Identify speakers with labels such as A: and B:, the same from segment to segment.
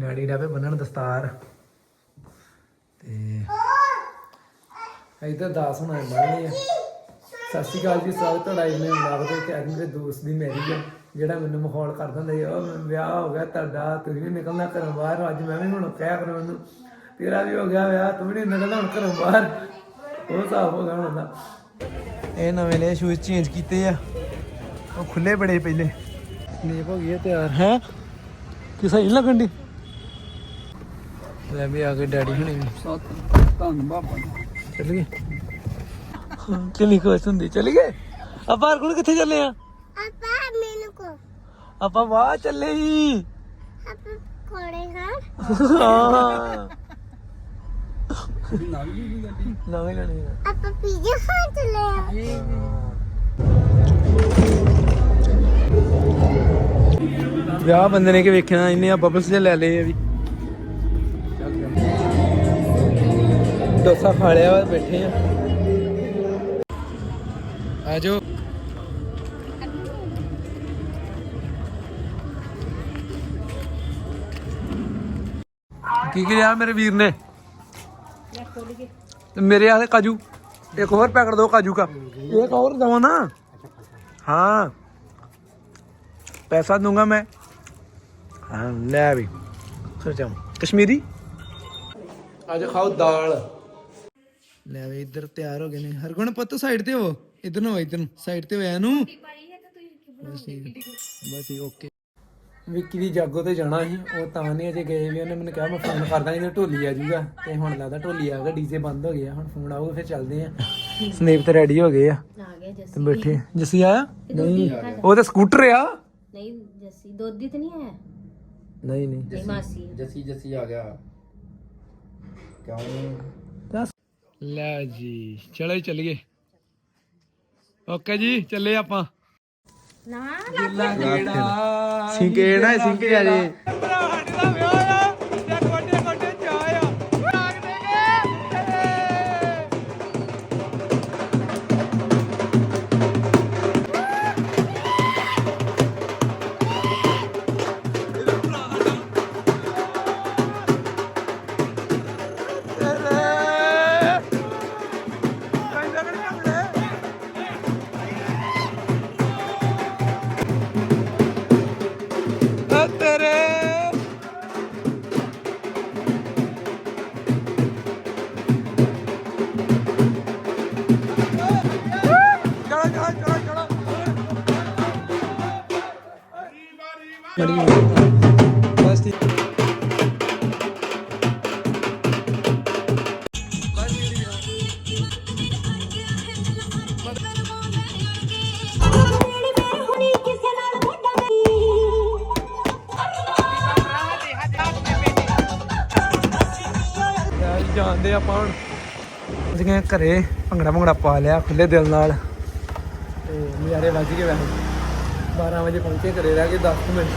A: Daddy ਦਾ ਬੰਨਣ ਦਸਤਾਰ। ਤੇ ਇੱਧਰ ਦਾਸ ਹੋਣਾ ਬੰਨਣੀ ਆ ਸਤਿ ਸ਼੍ਰੀ ਅਕਾਲ ਜੀ, ਸਵਾਗਤ ਤੁਹਾਡਾ ਇਸ ਨੇ ਵਲੌਗ ਕਿ ਅੱਜ ਮੇਰੇ ਦੋਸਤ ਦੀ ਮੈਰੀ ਹੈ, ਜਿਹੜਾ ਮੈਨੂੰ ਮਾਹੌਲ ਕਰ ਦਿੰਦਾ ਹੈ ਉਹ ਵਿਆਹ ਹੋ ਗਿਆ ਤੁਹਾਡਾ, ਤੁਸੀਂ ਵੀ ਨਿਕਲਣਾ ਘਰੋਂ ਬਾਹਰ। ਅੱਜ ਮੈਂ ਵੀ ਹੁਣ ਕਹਿ ਕਰ ਮੈਨੂੰ ਤੇਰਾ ਵੀ ਹੋ ਗਿਆ ਵਿਆਹ, ਤੂੰ ਵੀ ਨਹੀਂ ਨਿਕਲਣਾ ਹੁਣ ਘਰੋਂ ਬਾਹਰ। ਉਹ ਸਾਫ਼ ਹੋ ਗਿਆ ਹੁਣ ਦਾ ਇਹ ਨਵੇਂ ਨੇ ਸ਼ੂਜ਼ ਚੇਂਜ ਕੀਤੇ ਆ। ਉਹ ਖੁੱਲੇ ਬੜੇ ਪਹਿਲੇ। ਨੀਪ ਹੋ ਗਈ ਤਿਆਰ। ਹੈ? ਕਿ ਸਹੀ ਨੀ ਲੱਗਣ ਦੀ ਲੈ ਵੀ ਆ ਗਏ ਡੈਡੀ ਹੁਣੇ। ਵੀ
B: ਧੰਨ ਬਾਬਾ
A: ਚੱਲ ਗਏ? ਕਿੰਨੀ ਖੁਸ਼ ਹੁੰਦੀ ਚੱਲ ਗਏ? ਆਪਾਂ ਹਰ ਕੋਲ ਕਿੱਥੇ ਚੱਲੇ ਆ?
C: ਆਪਾ ਮੈਨੂੰ ਕੋ
A: ਆਪਾਂ ਵਾਹ ਚੱਲੇ ਜੀ।
C: ਆਪਾ ਕੋੜੇ ਹਾਂ।
B: ਨਾਲ ਵੀ ਗੱਡੀ।
A: ਨਵੇਂ ਲੈਣੇ ਆ।
C: ਆਪਾ ਪੀਜ਼ਾ ਖਾਣ ਚੱਲੇ ਆ।
A: ਵਿਆਹ ਬੰਦੇ ਨੇ ਕਿ ਵੇਖਿਆ ਇਹਨੇ ਆ ਬਬਲਸ ਜੇ ਲੈ ਲਏ ਆ ਵੀ। डोसा खा लिया और बैठे हैं। आज लिया मेरे वीर ने? तो मेरे यहाँ काजू। एक और पैकेट दो काजू का। एक और दो ना? हाँ। पैसा दूँगा मैं। हाँ ले अभी कश्मीरी? आज खाओ दाल। ਲੈ ਵੇ ਇੱਧਰ ਤਿਆਰ ਹੋ ਗਏ ਨੇ। ਹਰਗੁਣ ਪੁੱਤ ਸਾਈਡ ਤੇ ਹੋ। ਇੱਧਰ ਨੂੰ ਹੋ ਇੱਧਰ ਨੂੰ। ਸਾਈਡ ਤੇ ਹੋਇਆ ਨੂੰ ਬਸ ਠੀਕ। ਬਸ ਠੀਕ ਓਕੇ ਵਿੱਕੀ ਦੀ ਜਾਗੋ ਤੇ ਜਾਣਾ ਸੀ ਉਹ ਤਾਂ ਨਹੀਂ ਅਜੇ ਗਏ ਵੀ। ਉਹਨੇ ਮੈਨੂੰ ਕਿਹਾ ਮੈਂ ਫੋਨ ਕਰਦਾ ਜਦੋਂ ਢੋਲੀ ਆ ਜਾਊਗਾ ਤੇ ਹੁਣ ਲੱਗਦਾ ਢੋਲੀ ਆ ਗਿਆ ਡੀਜੇ ਬੰਦ ਹੋ ਗਿਆ। ਹੁਣ ਫੋਨ ਆਊਗਾ ਫਿਰ ਚੱਲਦੇ ਆ। ਸਨੇਪ ਤੇ ਰੈਡੀ ਹੋ ਗਏ ਆ।
D: ਆ ਗਿਆ ਜੱਸੀ।
A: ਤੇ ਬੈਠੇ। ਜੱਸੀ ਆਇਆ? ਨਹੀਂ। ਉਹ ਤਾਂ ਸਕੂਟਰ ਆ।
D: ਨਹੀਂ ਜੱਸੀ ਦੋਦੀ ਤੇ ਨਹੀਂ ਆਇਆ?
A: ਨਹੀਂ ਨਹੀਂ।
D: ਨਹੀਂ ਮਾਸੀ। ਹੈ।
B: ਜੱਸੀ ਜੱਸੀ ਆ ਗਿਆ। ਕਿਉਂ?
A: ਲੈ ਜੀ ਚਲੋ ਜੀ ਚੱਲੀਏ। ਓਕੇ ਜੀ ਚੱਲੇ ਆਪਾਂ।
D: ਨਾ
A: ਗਿੱਲਾ ਜਿਹੜਾ
B: ਸਿੰਕੇ ਨਾ ਸਿੰਕੇ ਆ ਜੀ।
A: ਬਸ ਠੀਕ ਯਾਰ ਆਪਾਂ ਹੁਣ। ਅਸੀਂ ਘਰੇ ਭੰਗੜਾ ਭੰਗੜਾ ਪਾ ਲਿਆ ਖੁੱਲੇ ਦਿਲ ਨਾਲ। ਤੇ ਨਜ਼ਾਰੇ ਵੱਜ ਗਏ ਵੈਸੇ। 12 ਵਜੇ ਪਹੁੰਚੇ ਘਰੇ ਰਹਿ ਕੇ 10 ਮਿੰਟ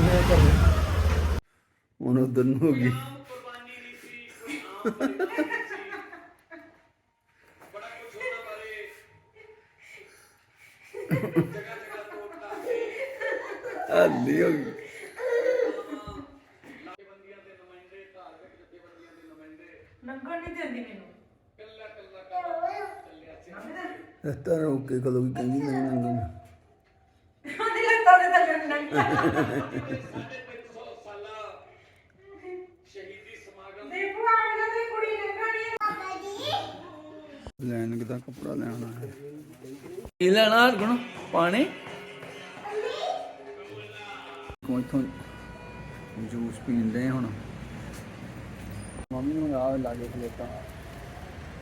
A: ਗਏ ਘਰੇ।
B: ਹੁਣ ਉਧਰ ਨੂੰ ਹੋ ਗਈ। ਹੱਲੀ ਹੋ ਗਈ। ਲੰਗਣ ਨਹੀਂ ਦਿੰਦੀ ਮੈਨੂੰ। ਕੱਲਾ ਕੱਲਾ ਓਕੇ ਕਦੋਂ ਵੀ ਕਹਿੰਦੀ ਨਹੀਂ ਲੰਗਣ ਲੈਣ ਕਿਦਾ ਕੱਪੜਾ ਲੈਣਾ ਹੈ
A: ਕੀ ਲੈਣਾ ਹਰਗੁਣ ਪਾਣੀ?
B: ਕੋਈ ਇਥੋਂ ਜੂਸ ਪੀਂਦੇ ਹੁਣ। ਮੰਮੀ ਨੂੰ ਆ ਲਾਗੇ ਖਲੋਤਾ।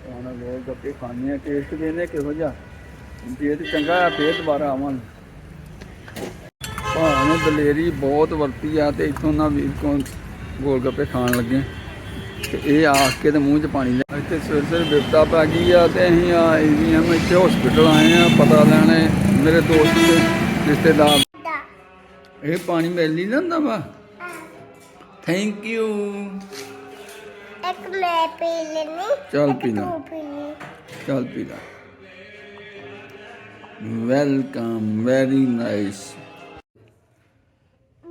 B: ਹੁਣ ਗੋਲ ਗੱਪੇ ਖਾਣੇ ਆ ਟੇਸਟ ਦੇਨੇ ਕਿਹੋ ਜਿਹਾ। ਜੇ ਤੇ ਚੰਗਾ ਫੇਰ ਦੁਬਾਰਾ ਨੇ ਦਲੇਰੀ ਬਹੁਤ ਵਰਤੀ ਆ ਤੇ ਇਥੋਂ ਨਾ ਵੀਰ ਕੋਲ ਗੋਲ ਗੱਪੇ ਖਾਣ ਲੱਗੇ। ਤੇ ਇਹ ਆ ਕੇ ਤੇ ਮੂੰਹ 'ਚ ਪਾਣੀ ਲਿਆ ਇੱਥੇ ਸਵੇਰ ਸਵੇਰ ਬਿਪਤਾ ਪੈ ਗਈ ਆ ਤੇ ਅਸੀਂ ਆ ਮੈਂ ਇੱਥੇ ਹਸਪੀਟਲ ਆਏ ਆ ਪਤਾ ਲੈਣੇ ਮੇਰੇ ਦੋਸਤ ਦੇ ਰਿਸ਼ਤੇਦਾਰ ਇਹ ਪਾਣੀ ਮਿਲ ਨਹੀਂ ਲੈਂਦਾ ਵਾ। ਥੈਂਕ ਯੂ
C: ਇੱਕ ਮੈਂ ਪੀ ਲੈਣੀ
B: ਚੱਲ ਪੀ ਲੈ। ਚੱਲ ਪੀ ਲੈ। Welcome very nice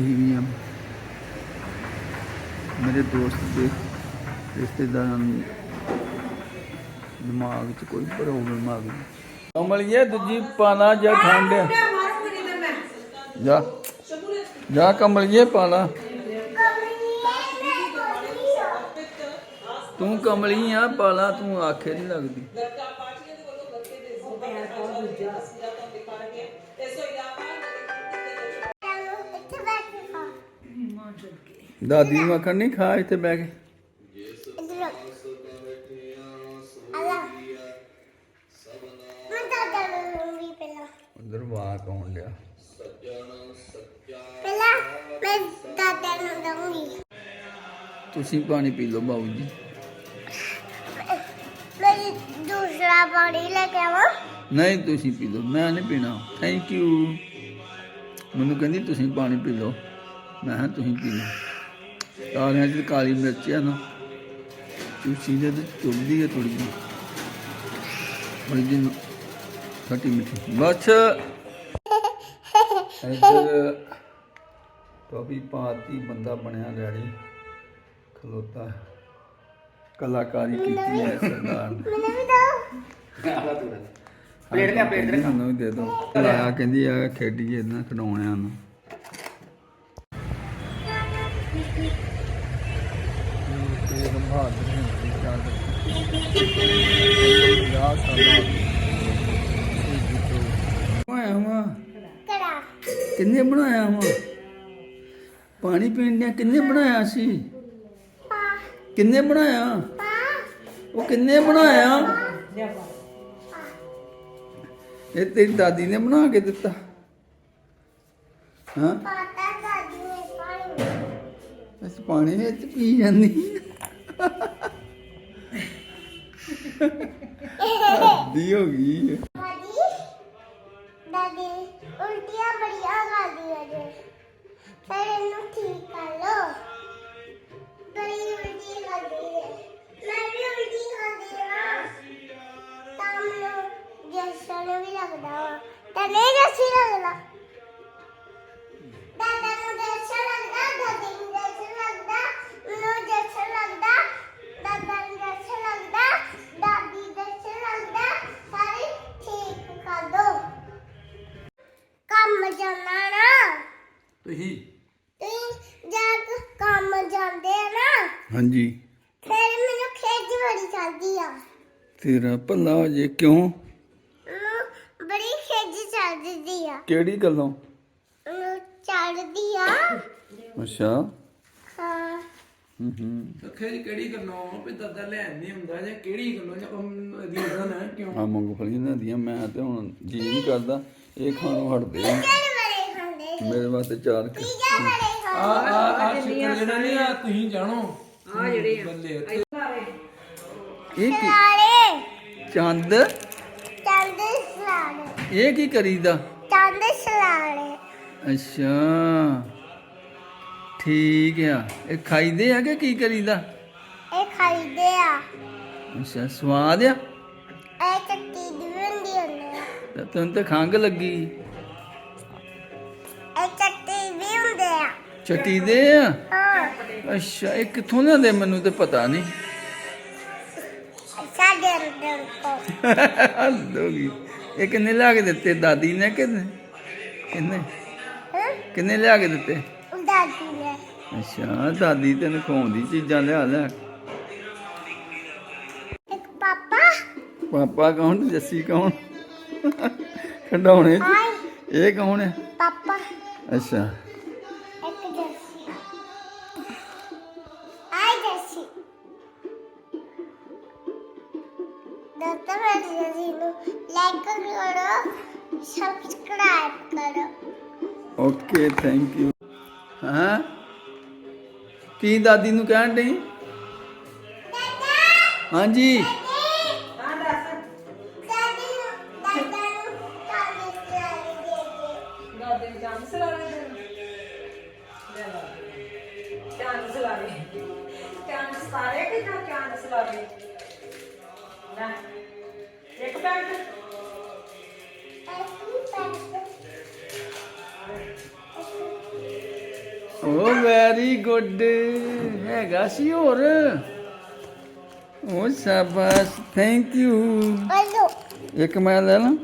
B: EVM. ਮੇਰੇ ਦੋਸਤ ਦੇ ਰਿਸ਼ਤੇਦਾਰਾਂ ਨੂੰ ਦਿਮਾਗ 'ਚ ਕੋਈ ਪ੍ਰੋਬਲਮ ਆ ਗਈ ਕਮਲੀਏ ਦੂਜੀ ਪਾਣਾ ਜਾਂ ਠੰਡ ਆ? ਜਾ। ਜਾ ਕਮਲੀਏ ਪਾਣਾ। ਤੂੰ ਕਮਲੀ ਆ ਪਾਲਾ ਤੂੰ ਆਖੇ ਨਹੀਂ ਲੱਗਦੀ। ਦਾਦੀ ਨੂੰ ਆਖਣ ਨਹੀਂ ਖਾ ਇੱਥੇ ਬਹਿ ਕੇ।
C: ਇੱਧਰ
B: ਵਾਹ ਕੌਣ ਲਿਆ?
C: ਪਹਿਲਾਂ ਮੈਂ ਦਾਦਾ ਨੂੰ ਦਊਂਗੀ
B: ਤੁਸੀਂ ਪਾਣੀ ਪੀ ਲਓ ਬਾਬੂ ਜੀ।
C: ਮੈਂ ਦੂਸਰਾ ਪਾਣੀ ਲੈ ਕੇ ਆਵਾਂ
B: ਨਹੀਂ, ਤੁਸੀਂ ਪੀ ਲਓ, ਮੈਂ ਨਹੀਂ ਪੀਣਾ। ਥੈਂਕ ਯੂ ਮੈਨੂੰ ਕਹਿੰਦੀ ਤੁਸੀਂ ਪਾਣੀ ਪੀ ਲਓ। ਮੈਂ ਕਿਹਾ ਤੁਸੀਂ ਪੀ ਲਓ। ਸਾਰਿਆਂ 'ਚ ਕਾਲੀ ਮਿਰਚ ਆ ਨਾ ਚੂਸੀ ਦੇ ਤੇ ਚੁੱਭਦੀ ਹੈ ਥੋੜੀ ਜਿਹੀ। ਬੜੀ ਜਿਹੀ ਖੱਟੀ ਮਿੱਠੀ। ਬਸ। ਇੱਧਰ ਟੋਪੀ ਪਾਤੀ ਬੰਦਾ ਬਣਿਆ ਰੈਡੀ ਖਲੋਤਾ। ਕਲਾਕਾਰੀ ਕੀਤੀ ਹੈ ਸਰਦਾਰ ਨੇ।
C: ਮੈਨੂੰ ਵੀ ਦੋ
B: ਪਲੇਟ ਲਿਆ ਪਲੇਟ ਵੀ ਦੇ ਦੋ ਲਾਇਆ ਕਹਿੰਦੀ ਆ ਖੇਡੀਏ ਇਹਨਾਂ ਖਡਾਉਣਿਆਂ ਨੂੰ। ਵਾ
C: ਕੜਾ
B: ਕਿੰਨੇ ਬਣਾਇਆ ਵਾ ਪਾਣੀ ਪੀਣ ਦੀਆਂ ਕਿੰਨੇ ਬਣਾਇਆ ਸੀ ਕਿੰਨੇ ਬਣਾਇਆ
C: ਪਾ
B: ਉਹ ਕਿੰਨੇ ਬਣਾਇਆ ਇਹ ਤੇਰੀ ਦਾਦੀ ਨੇ ਬਣਾ ਕੇ ਦਿੱਤਾ ਹਾਂ
C: ਪਾਤਾ ਦਾਦੀ ਨੇ ਪਾਣੀ
B: ਅਸੀਂ ਪਾਣੀ ਵਿੱਚ ਪੀ ਜਾਂਦੀ ਦੀ ਹੋ ਗਈ
C: ਦਾਦੀ
B: ਤੇਰਾ ਭਲਾ ਹੋ ਜੇ ਕਿਉਂ?
C: ਮੈਨੂੰ ਬੜੀ ਖੇਜ ਚੜਦੀ ਆ।
B: ਕਿਹੜੀ ਗੱਲੋਂ?
C: ਚੜਦੀ ਆ।
B: ਅੱਛਾ।
C: ਹਾਂ।
B: ਹੂੰ ਹੂੰ।
A: ਖੇਜ ਕਿਹੜੀ ਗੱਲੋਂ? ਵੀ ਦਾਦਾ ਲੈਣ ਨਹੀਂ ਹੁੰਦਾ ਜਾਂ ਕਿਹੜੀ ਗੱਲੋਂ ਜਾਂ ਰੀਜ਼ਨ ਹੈ ਕਿਉਂ?
B: ਆ ਮੂੰਗਫਲੀਆਂ ਲੈਂਦੀਆਂ ਮੈਂ ਤੇ ਹੁਣ ਜੀ ਨਹੀਂ ਕਰਦਾ। ਇਹ ਖਾਣੋਂ ਹਟਦੇ ਆ।
C: ਕਿਹੜੇ ਬੜੇ ਖਾਂਦੇ
B: ਮੇਰੇ ਵਾਸਤੇ ਚਾਰ ਕੇ
C: ਪੀਜ਼ਾ ਬੜੇ
A: ਆ
C: ਖਾਂਦੇ
A: ਆ ਆ ਸ਼ਿਕਰ ਜਿਹੜਾ ਨਹੀਂ ਆ ਤੁਸੀਂ ਜਾਣੋ। ਆ ਜਿਹੜੇ ਆ। ਬੱਲੇ
B: ਇਹ ਕੀ? ਚੰਦ।
C: ਚੰਦ ਸਲਾੜੇ
B: ਇਹ ਕੀ ਕਰੀਦਾ?
C: ਚੰਦ ਸਲਾੜੇ
B: ਅੱਛਾ। ਠੀਕ ਆ। ਇਹ ਖਾਈਦੇ ਆ ਕਿ ਕੀ ਕਰੀਦਾ?
C: ਇਹ ਖਾਈਦੇ ਆ।
B: ਅੱਛਾ ਸਵਾਦ ਆ?
C: ਇਹ ਚੱਟੀ ਦੀ ਹੁੰਦੀ ਹੁੰਦੀ ਆ।
B: ਤਾਂ ਤੈਨੂੰ ਤੇ ਖੰਗ ਲੱਗੀ।
C: ਇਹ ਚੱਟੀ ਵੀ ਹੁੰਦੇ ਆ।
B: ਚਟੀ ਦੇ ਆ?
C: ਹਾਂ।
B: ਅੱਛਾ ਇਹ ਕਿੱਥੋਂ ਲਿਆਂਦੇ ਮੈਨੂੰ ਤੇ ਪਤਾ ਨਹੀਂ।
C: ਕੋ
B: ਹੱਦੋਗੀ ਇਹ ਕਿੰਨੇ ਲਿਆ ਕੇ ਦਿੱਤੇ? ਦਾਦੀ ਨੇ ਕਿ ਕਿੰਨੇ? ਕਿੰਨੇ ਲਿਆ ਕੇ ਦਿੱਤੇ?
C: ਦਾਦੀ ਨੇ।
B: ਅੱਛਾ ਦਾਦੀ ਤੈਨੂੰ ਖਵਾਉਂਦੀ ਚੀਜ਼ਾਂ ਲਿਆ ਲੈ।
C: ਇੱਕ ਪਾਪਾ।
B: ਪਾਪਾ ਕੌਣ? ਜੱਸੀ ਕੌਣ? ਖੰਡਾਉਣੇ ਚ? ਇਹ ਕੌਣ ਹੈ?
C: ਪਾਪਾ।
B: ਅੱਛਾ।
C: ਸਬਸਕ੍ਰਾਈਬ ਕਰੋ
B: ਓਕੇ ਥੈਂਕ ਯੂ ਹਾਂ ਕੀ ਦਾਦੀ ਨੂੰ ਕਹਿਣ ਡਈ? ਹਾਂਜੀ। ਵੈਰੀ ਗੁੱਡ ਹੈਗਾ ਸੀ ਹੋਰ। ਓ ਸ਼ਾਬਾਸ਼ ਥੈਂਕ ਯੂ
C: ਹਲੋ।
B: ਇੱਕ ਮੈਂ ਲੈ ਲਾਂ।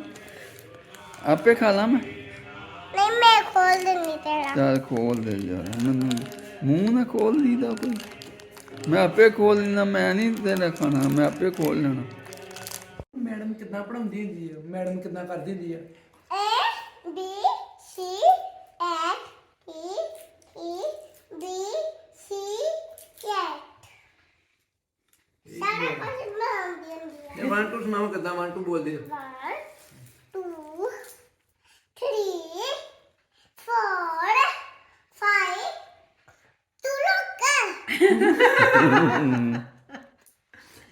B: ਆਪੇ ਖਾ ਲਾਂ ਮੈਂ।
C: ਨਹੀਂ ਮੈਂ ਖੋਲ ਦਿੰਦੀ ਤੇਰਾ।
B: ਚੱਲ ਖੋਲ ਦੇ ਯਾਰ ਮੈਨੂੰ ਮੂੰਹ ਨਾ ਖੋਲ ਦੀਦਾ ਕੋਈ। ਮੈਂ ਆਪੇ ਖੋਲ ਲੈਣਾ ਮੈਂ ਨਹੀਂ ਤੇਰਾ ਖਾਣਾ ਮੈਂ ਆਪੇ ਖੋਲ ਲੈਣਾ।
A: ਮੈਡਮ ਕਿੱਦਾਂ ਪੜਾਉਂਦੀ ਹੁੰਦੀ ਹੈ ਮੈਡਮ ਕਿੱਦਾਂ ਕਰਦੀ ਹੁੰਦੀ ਹੈ
C: A B C ਹੁੰਦੀ ਹੈ
A: ਇਹ 1 2 ਸੁਣਾਓ ਕਿੱਦਾਂ 1 2 ਬੋਲਦੇ ਹੋ
C: One, two, three, four, five. ਤੂੰ ਰੁਕ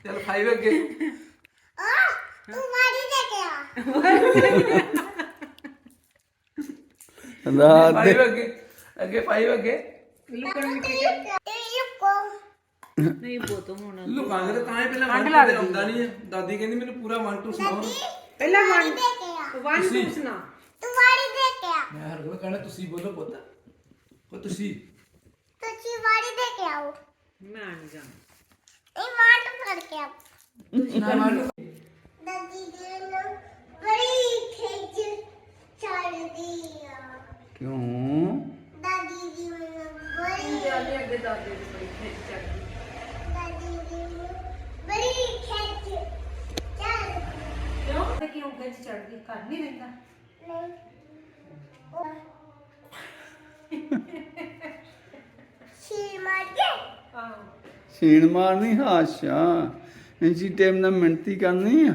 A: ਚਲ 5 ਅੱਗੇ
C: ਆ ਤੂੰ ਮਾਰੀ ਦੇ ਕੇ ਆ
B: ਰਾਤ ਦੇ
A: 5 ਅੱਗੇ ਅੱਗੇ 5 ਅੱਗੇ
E: ਲੁਕਣ
C: ਤੇ ਲੁਕੋ
E: ਨਹੀਂ ਬੋਤੋ ਹੁਣ
A: ਲੁਕਾਂਗੇ ਤਾਂ ਤਾਂ ਹੀ ਪਹਿਲਾਂ 1 2 ਤੇ ਆਉਂਦਾ ਨਹੀਂ ਹੈ। ਦਾਦੀ ਕਹਿੰਦੀ ਮੈਨੂੰ ਪੂਰਾ 1 2 ਸੁਣਾਓ।
E: ਪਹਿਲਾਂ ਵਨ
C: ਦੇ ਕੇ ਆ।
E: ਵਨ ਟੂ ਸੁਣਾ।
C: ਤੂੰ ਮਾਰੀ ਦੇ ਕੇ ਆ।
A: ਮੈਂ ਹਰ ਕੋਲ ਕਹਿਣਾ ਤੁਸੀਂ ਬੋਲੋ ਪੁੱਤ। ਉਹ ਤੁਸੀਂ?
C: ਤੁਸੀਂ ਮਾਰੀ ਦੇ ਕੇ ਆਓ।
E: ਮੈਂ ਨਹੀਂ ਜਾਣਾ।
C: ਇਹ ਤੋਂ ਫੜ ਕੇ ਆਓ।
A: ਨਾ ਮਾਰੋ
C: ਦਾਦੀ ਦੇ ਨੂੰ ਬੜੀ ਖੇਚ ਚੜਦੀ ਆ।
B: ਕਿਉਂ?
C: ਦਾਦੀ ਦੀ ਮੈਨੂੰ ਬੜੀ
E: ਜਾਨੇ ਅੱਗੇ ਦਾਦੇ ਦੀ ਬੜੀ ਖਿੱਚ ਚੜਦੀ
C: ਦਾਦੀ ਦੀ ਮੈਨੂੰ ਬੜੀ ਖੇਚ ਚੜਦੀ
E: ਤੇ ਕਿਉਂ ਖਿੱਚ ਚੜਦੀ ਘਰ ਨਹੀਂ ਰਹਿੰਦਾ।
C: ਨਹੀਂ ਸ਼ੀਰ ਮਾਰ ਕੇ
E: ਆਹੋ।
B: ਸੀਣ ਮਾਰਨੀ ਹਾਸ਼ਾ। ਇੰਜੀ ਟਾਈਮ ਨਾਲ ਮਿੰਤੀ ਕਰਨੀ ਆ।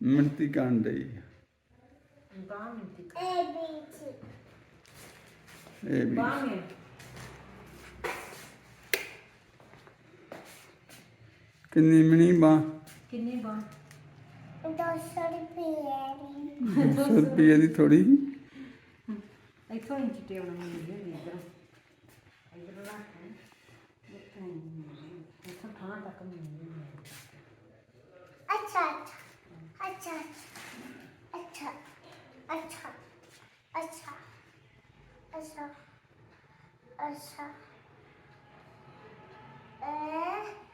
B: ਮਿੰਤੀ ਕਰਨ ਡਈ
E: ਬਾਹ ਮਿੰਤੀ ਬਾਹ ਮੇ
B: ਕਿੰਨੀ ਮਣੀ ਬਾ
E: ਕਿੰਨੀ ਬਾਹ
C: 200 ਰੁਪਏ ਦੀ
B: 100 ਰੁਪਏ ਦੀ ਥੋੜੀ
E: ਇੱਥੋਂ ਇੰਚ ਟੇਵਣਾ ਮਿਲਦੀ ਹੁੰਦੀ ਇਧਰੋਂ ਇਧਰੋਂ ਰੱਖ ਇੱਥੋਂ ਇੱਥੋਂ ਥਾਂ ਤੱਕ ਮਿਲਦੀ ਹੁੰਦੀ
C: ਅੱਛਾ ਅੱਛਾ ਅੱਛਾ ਅੱਛਾ ਅੱਛਾ ਅੱਛਾ ਅੱਛਾ ਇਹ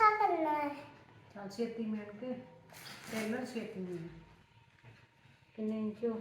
C: ਥਾ ਕਰਨਾ ਹੈ
E: ਚੱਲ ਛੇਤੀ ਮਿਲ ਕੇ ਟੇਲਰ ਛੇਤੀ ਮਿਲ ਕਿੰਨੇ ਇੰਚ ਹੋ